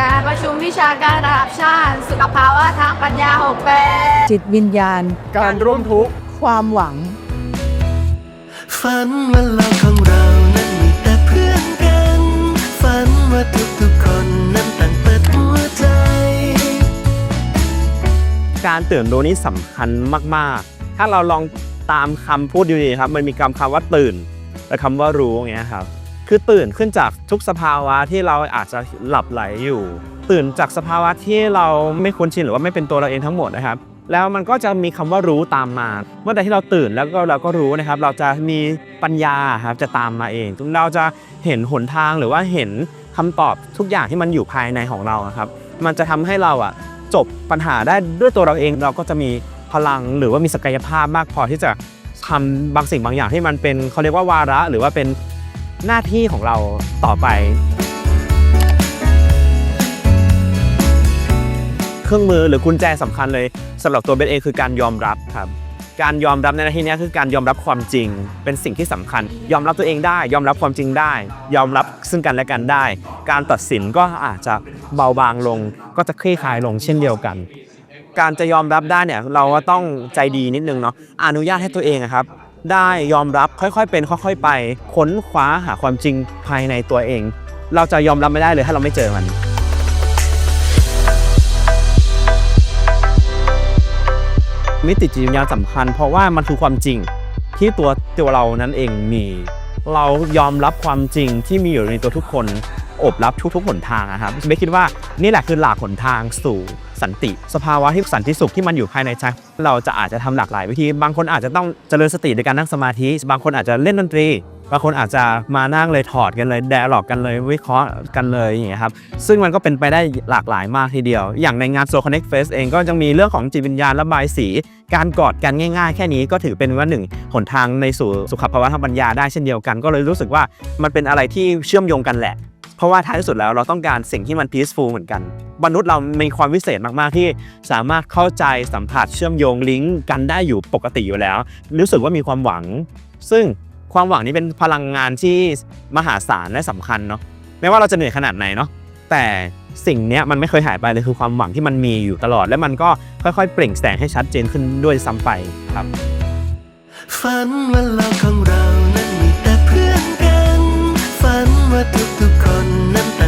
วิชาการระดับชาติ สุขภาวะทางปัญญาหกแปดจิตวิญญาณ การร่วมทุกข์ ความหวัง ฝันว่าโลกของเรานั้นมีแต่เพื่อนกัน ฝันว่าทุกๆคนนั้นต่างเปิดหัวใจ การตื่นรู้นี่สำคัญมากๆ ถ้าเราลองตามคำพูดดีๆครับ มันมีคำคำว่าตื่น และคำว่ารู้อย่างเงี้ยครับ คือตื่นขึ้นจากทุกสภาวะที่เราอาจจะหลับไหลอยู่ ตื่นจากสภาวะที่เราไม่คุ้นชินหรือว่าไม่เป็นตัวเราเองทั้งหมดนะครับ แล้วมันก็จะมีคำว่ารู้ตามมา เมื่อใดที่เราตื่นแล้วก็เราก็รู้นะครับ เราจะมีปัญญาครับจะตามมาเองเราจะเห็นหนทางหรือว่าเห็นคำตอบทุกอย่างที่มันอยู่ภายในของเราครับ มันจะทำให้เราอะจบปัญหาได้ด้วยตัวเราเองเราก็จะมีพลังหรือว่ามีศักยภาพมากพอที่จะทำบางสิ่งบางอย่างที่มันเป็นเขาเรียกว่าวาระ หรือว่าเป็น หน้าที่ของเราต่อไป เครื่องมือหรือกุญแจสำคัญเลยสำหรับตัวเบสเองคือการยอมรับครับการยอมรับในนาที่นี้คือการยอมรับความจริง เป็นสิ่งที่สำคัญ ยอมรับตัวเองได้ ยอมรับความจริงได้ ยอมรับซึ่งกันและกันได้ การตัดสินก็อาจจะเบาบางลง ก็จะคลี่คลายลงเช่นเดียวกัน การจะยอมรับได้เนี่ยเราก็ต้องใจดีนิดนึงเนาะอนุญาตให้ตัวเองครับ ได้ยอมรับค่อยๆ เป็นค่อยๆ ไป ค้นคว้าหาความจริงภายในตัวเอง เราจะยอมรับไม่ได้เลยถ้าเราไม่เจอมันมิติจิตวิญญาณสำคัญ เพราะว่ามันคือความจริงที่ตัวตัวเรานั้นเองมี เรายอมรับความจริงที่มีอยู่ในตัวทุกคนอบรับทุกๆหนทางนะครับไม่คิดว่านี่แหละคือหลักหนทางสู่ สันติ สภาวะที่สันติสุขที่มันอยู่ภายในใจเราจะอาจจะทำหลากหลายวิธี บางคนอาจจะต้องเจริญสติในการนั่งสมาธิ บางคนอาจจะเล่นดนตรี บางคนอาจจะมานั่งเลยถอดกันเลยแดร์ล็อกกันเลยวิเคราะห์กันเลยอย่างเงี้ยครับซึ่งมันก็เป็นไปได้หลากหลายมากทีเดียว อย่างในงาน Soul Connect Fest เองก็ยังมีเรื่องของจิตวิญญาณระบายสี การกอดกันง่าย ๆ แค่นี้ก็ถือเป็นว่าหนึ่งหนทางในสู่สุขภาวะทางปัญญาได้เช่นเดียวกัน ก็เลยรู้สึกว่ามันเป็นอะไรที่เชื่อมโยงกันแหละ เพราะว่าท้ายสุดแล้วเราต้องการสิ่งที่มัน peaceful เหมือนกัน มนุษย์เรามีความวิเศษมาก ๆ ที่สามารถเข้าใจสัมผัสเชื่อมโยงลิงก์กันได้อยู่ปกติอยู่แล้ว รู้สึกว่ามีความหวัง ซึ่งความหวังนี้เป็นพลังงานที่มหาศาลและสำคัญเนาะไม่ว่าเราจะเหนื่อยขนาดไหนเนาะแต่สิ่งนี้มันไม่เคยหายไปเลยคือความหวังที่มันมีอยู่ตลอด และมันก็ค่อยๆ เปล่งแสงให้ชัดเจนขึ้นด้วยซ้ำไปครับฝันว่าเราของเรานั้นมีแต่เพื่อนกันฝันว่าทุกๆ นั้นแต่